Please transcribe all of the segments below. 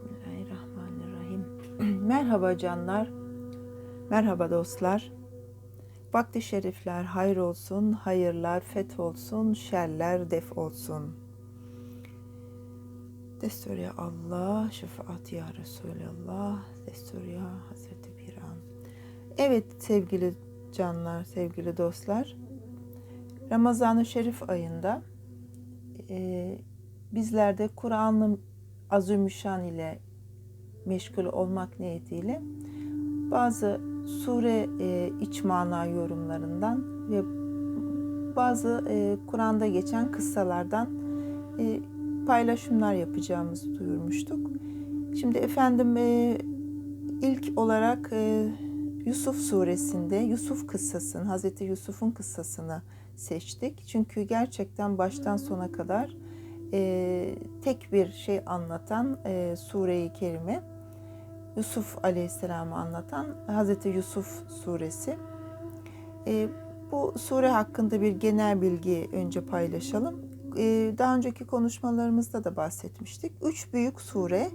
Bismillahirrahmanirrahim. Merhaba canlar. Merhaba dostlar. Vakti şerifler hayır olsun, hayırlar feth olsun, şerler def olsun. Destur ya Allah, şefaat ya Resulallah, destur ya Hazreti Piran. Evet sevgili canlar, sevgili dostlar. Ramazan-ı Şerif ayında e, bizler de Azimüşşan ile meşgul olmak niyetiyle bazı sure e, iç mana yorumlarından ve bazı e, Kur'an'da geçen kıssalardan e, paylaşımlar yapacağımızı duyurmuştuk. Şimdi efendim e, ilk olarak e, Yusuf suresinde Yusuf kıssasını, Hazreti Yusuf'un kıssasını seçtik. Çünkü gerçekten baştan sona kadar e, tek bir şey anlatan e, Sure-i Kerime. Yusuf Aleyhisselam'ı anlatan Hazreti Yusuf suresi. E, bu sure hakkında bir genel bilgi önce paylaşalım. E, daha önceki konuşmalarımızda da bahsetmiştik. Üç büyük sure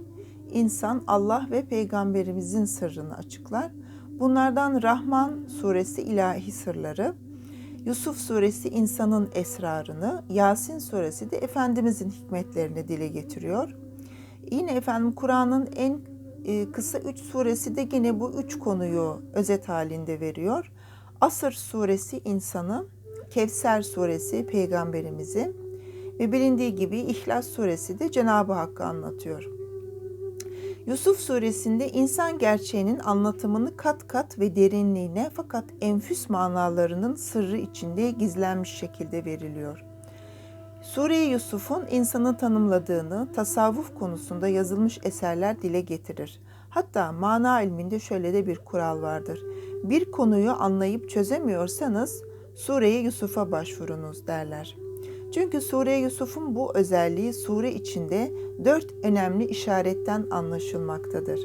insan, Allah ve peygamberimizin sırrını açıklar. Bunlardan Rahman suresi ilahi sırları, Yusuf suresi insanın esrarını, Yasin suresi de Efendimizin hikmetlerini dile getiriyor. Yine efendim Kur'an'ın en e, kısa üç suresi de yine bu üç konuyu özet halinde veriyor. Asır suresi insanı, Kevser suresi peygamberimizi ve bilindiği gibi İhlas suresi de Cenab-ı Hakk'ı anlatıyor. Yusuf suresinde insan gerçeğinin anlatımını kat kat ve derinliğine fakat enfüs manalarının sırrı içinde gizlenmiş şekilde veriliyor. Sure-i Yusuf'un insanı tanımladığını tasavvuf konusunda yazılmış eserler dile getirir. Hatta mana ilminde şöyle de bir kural vardır. Bir konuyu anlayıp çözemiyorsanız Sure-i Yusuf'a başvurunuz derler. Çünkü Sure Yusuf'un bu özelliği sure içinde dört önemli işaretten anlaşılmaktadır.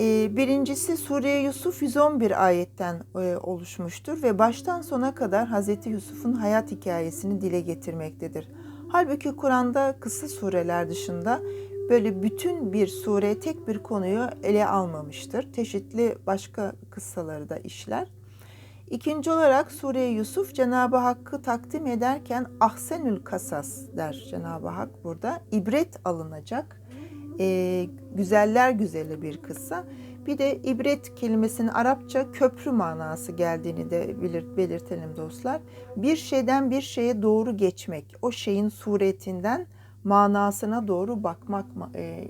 Ee, birincisi Sure Yusuf 111 ayetten e, oluşmuştur ve baştan sona kadar Hz. Yusuf'un hayat hikayesini dile getirmektedir. Halbuki Kur'an'da kısa sureler dışında böyle bütün bir sure tek bir konuyu ele almamıştır. Çeşitli başka kıssaları da işler. İkinci olarak Sure Yusuf Cenab-ı Hakk'ı takdim ederken ahsenül kasas der Cenab-ı Hak burada. ibret alınacak e, güzeller güzeli bir kıssa. Bir de ibret kelimesinin Arapça köprü manası geldiğini de belir, belirtelim dostlar. Bir şeyden bir şeye doğru geçmek, o şeyin suretinden manasına doğru bakmak e,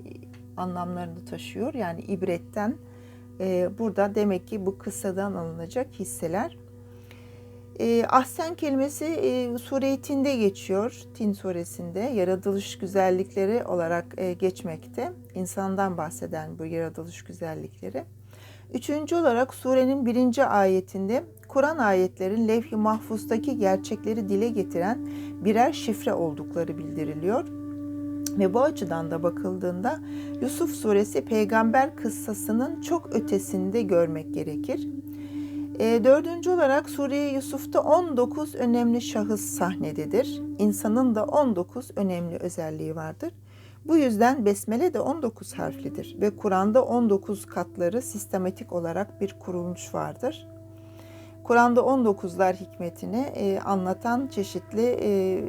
anlamlarını taşıyor. Yani ibretten e, burada demek ki bu kıssadan alınacak hisseler. E, ahsen kelimesi e, sure Tin'de geçiyor. Tin suresinde yaratılış güzellikleri olarak e, geçmekte. İnsandan bahseden bu yaratılış güzellikleri. Üçüncü olarak surenin birinci ayetinde Kur'an ayetlerin levh-i mahfuzdaki gerçekleri dile getiren birer şifre oldukları bildiriliyor. Ve bu açıdan da bakıldığında Yusuf suresi peygamber kıssasının çok ötesinde görmek gerekir. E, dördüncü olarak Suriye Yusuf'ta 19 önemli şahıs sahnededir. İnsanın da 19 önemli özelliği vardır. Bu yüzden Besmele de 19 harflidir ve Kur'an'da 19 katları sistematik olarak bir kurulmuş vardır. Kur'an'da 19'lar hikmetini e, anlatan çeşitli e,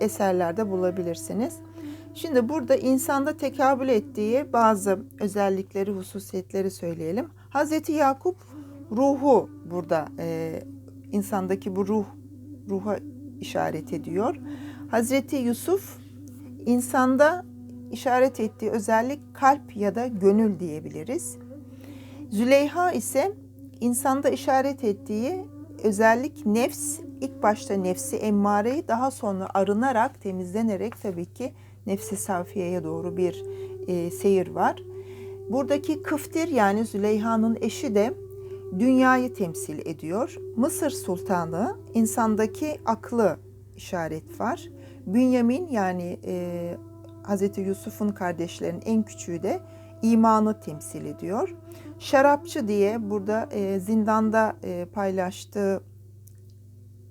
eserlerde bulabilirsiniz. Şimdi burada insanda tekabül ettiği bazı özellikleri, hususiyetleri söyleyelim. Hazreti Yakup ruhu burada e, insandaki bu ruh ruha işaret ediyor. Hazreti Yusuf insanda işaret ettiği özellik kalp ya da gönül diyebiliriz. Züleyha ise insanda işaret ettiği özellik nefs, ilk başta nefsi emmareyi daha sonra arınarak, temizlenerek tabii ki nefsi safiyeye doğru bir e, seyir var. Buradaki kıftir yani Züleyha'nın eşi de dünyayı temsil ediyor. Mısır sultanı insandaki aklı işaret var. Bünyamin yani e, Hz. Yusuf'un kardeşlerinin en küçüğü de imanı temsil ediyor. Şarapçı diye burada e, zindanda e, paylaştığı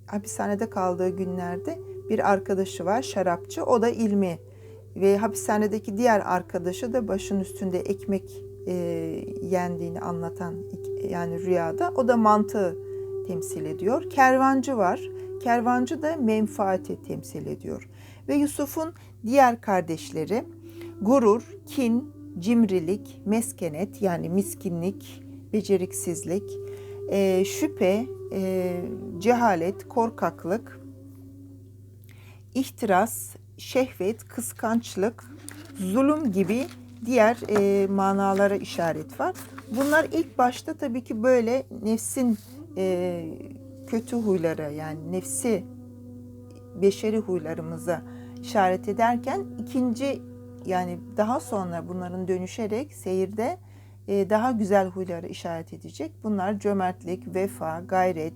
hapishanede kaldığı günlerde bir arkadaşı var şarapçı. O da ilmi ve hapishanedeki diğer arkadaşı da başın üstünde ekmek e, yendiğini anlatan yani rüyada o da mantığı temsil ediyor. Kervancı var. Kervancı da menfaati temsil ediyor. Ve Yusuf'un diğer kardeşleri gurur, kin, cimrilik, meskenet yani miskinlik, beceriksizlik, e, şüphe, e, cehalet, korkaklık, ihtiras, şehvet, kıskançlık, zulüm gibi diğer e, manalara işaret var. Bunlar ilk başta tabii ki böyle nefsin e, kötü huyları yani nefsi beşeri huylarımıza işaret ederken ikinci yani daha sonra bunların dönüşerek seyirde e, daha güzel huyları işaret edecek. Bunlar cömertlik, vefa, gayret,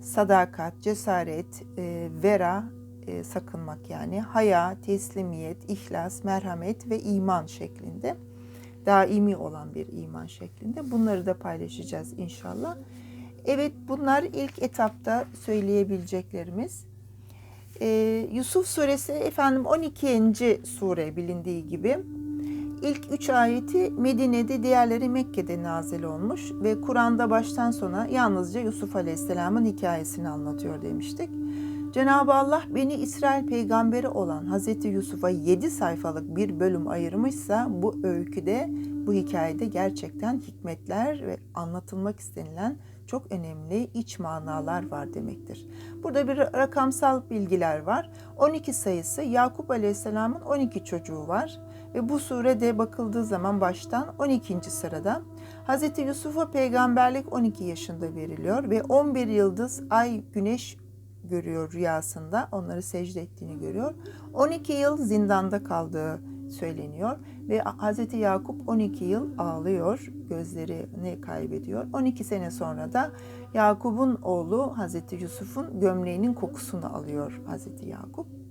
sadakat, cesaret, e, vera, e, sakınmak yani haya, teslimiyet, ihlas, merhamet ve iman şeklinde daimi olan bir iman şeklinde bunları da paylaşacağız inşallah. Evet bunlar ilk etapta söyleyebileceklerimiz. Ee, Yusuf suresi efendim 12. sure bilindiği gibi ilk üç ayeti Medine'de diğerleri Mekke'de nazil olmuş ve Kur'an'da baştan sona yalnızca Yusuf Aleyhisselam'ın hikayesini anlatıyor demiştik. Cenab-ı Allah beni İsrail peygamberi olan Hazreti Yusuf'a 7 sayfalık bir bölüm ayırmışsa bu öyküde, bu hikayede gerçekten hikmetler ve anlatılmak istenilen çok önemli iç manalar var demektir. Burada bir rakamsal bilgiler var. 12 sayısı Yakup Aleyhisselam'ın 12 çocuğu var ve bu surede bakıldığı zaman baştan 12. sırada Hz. Yusuf'a peygamberlik 12 yaşında veriliyor ve 11 yıldız, ay, güneş görüyor rüyasında. Onları secde ettiğini görüyor. 12 yıl zindanda kaldığı söyleniyor ve Hz. Yakup 12 yıl ağlıyor, gözlerini kaybediyor. 12 sene sonra da Yakup'un oğlu Hz. Yusuf'un gömleğinin kokusunu alıyor Hz. Yakup.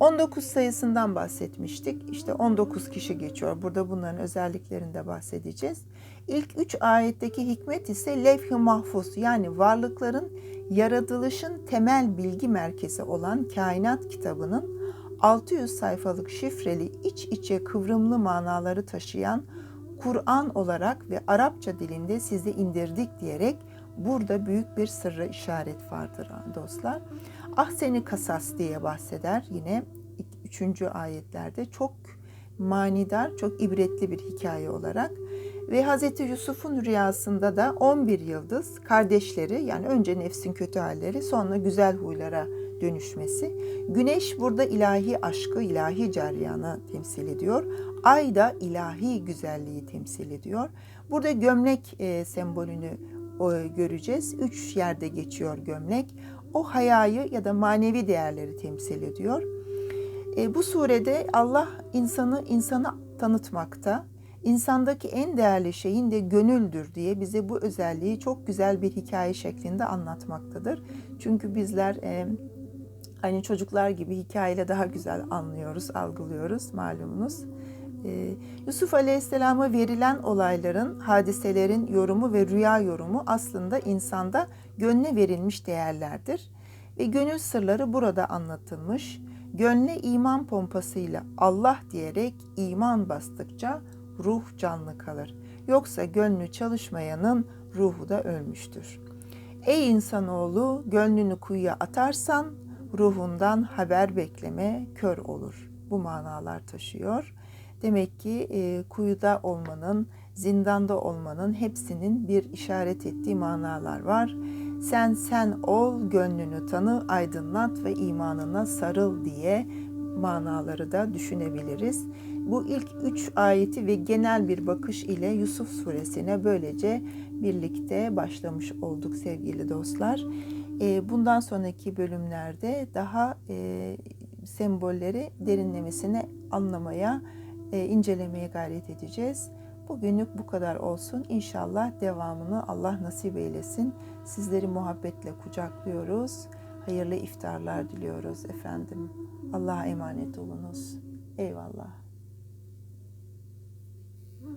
19 sayısından bahsetmiştik. İşte 19 kişi geçiyor. Burada bunların özelliklerinde bahsedeceğiz. İlk 3 ayetteki hikmet ise levh-i mahfuz yani varlıkların yaratılışın temel bilgi merkezi olan kainat kitabının 600 sayfalık şifreli iç içe kıvrımlı manaları taşıyan Kur'an olarak ve Arapça dilinde size indirdik diyerek burada büyük bir sırra işaret vardır dostlar. Ah seni kasas diye bahseder yine üçüncü ayetlerde çok manidar, çok ibretli bir hikaye olarak. Ve Hz. Yusuf'un rüyasında da 11 yıldız kardeşleri yani önce nefsin kötü halleri sonra güzel huylara dönüşmesi. Güneş burada ilahi aşkı, ilahi ceryanı temsil ediyor. Ay da ilahi güzelliği temsil ediyor. Burada gömlek e, sembolünü göreceğiz. Üç yerde geçiyor gömlek. O hayayı ya da manevi değerleri temsil ediyor. E, bu surede Allah insanı insana tanıtmakta. İnsandaki en değerli şeyin de gönüldür diye bize bu özelliği çok güzel bir hikaye şeklinde anlatmaktadır. Çünkü bizler e, hani çocuklar gibi hikayeyle daha güzel anlıyoruz, algılıyoruz malumunuz. E, Yusuf Aleyhisselam'a verilen olayların, hadiselerin yorumu ve rüya yorumu aslında insanda gönle verilmiş değerlerdir. Ve gönül sırları burada anlatılmış. Gönle iman pompasıyla Allah diyerek iman bastıkça ruh canlı kalır. Yoksa gönlü çalışmayanın ruhu da ölmüştür. Ey insanoğlu gönlünü kuyuya atarsan ruhundan haber bekleme kör olur. Bu manalar taşıyor. Demek ki e, kuyuda olmanın, zindanda olmanın hepsinin bir işaret ettiği manalar var. Sen sen ol, gönlünü tanı, aydınlat ve imanına sarıl diye manaları da düşünebiliriz. Bu ilk üç ayeti ve genel bir bakış ile Yusuf suresine böylece birlikte başlamış olduk sevgili dostlar. E, bundan sonraki bölümlerde daha e, sembolleri derinlemesine anlamaya, e, incelemeye gayret edeceğiz. Bugünlük bu kadar olsun. İnşallah devamını Allah nasip eylesin. Sizleri muhabbetle kucaklıyoruz. Hayırlı iftarlar diliyoruz efendim. Allah'a emanet olunuz. Eyvallah.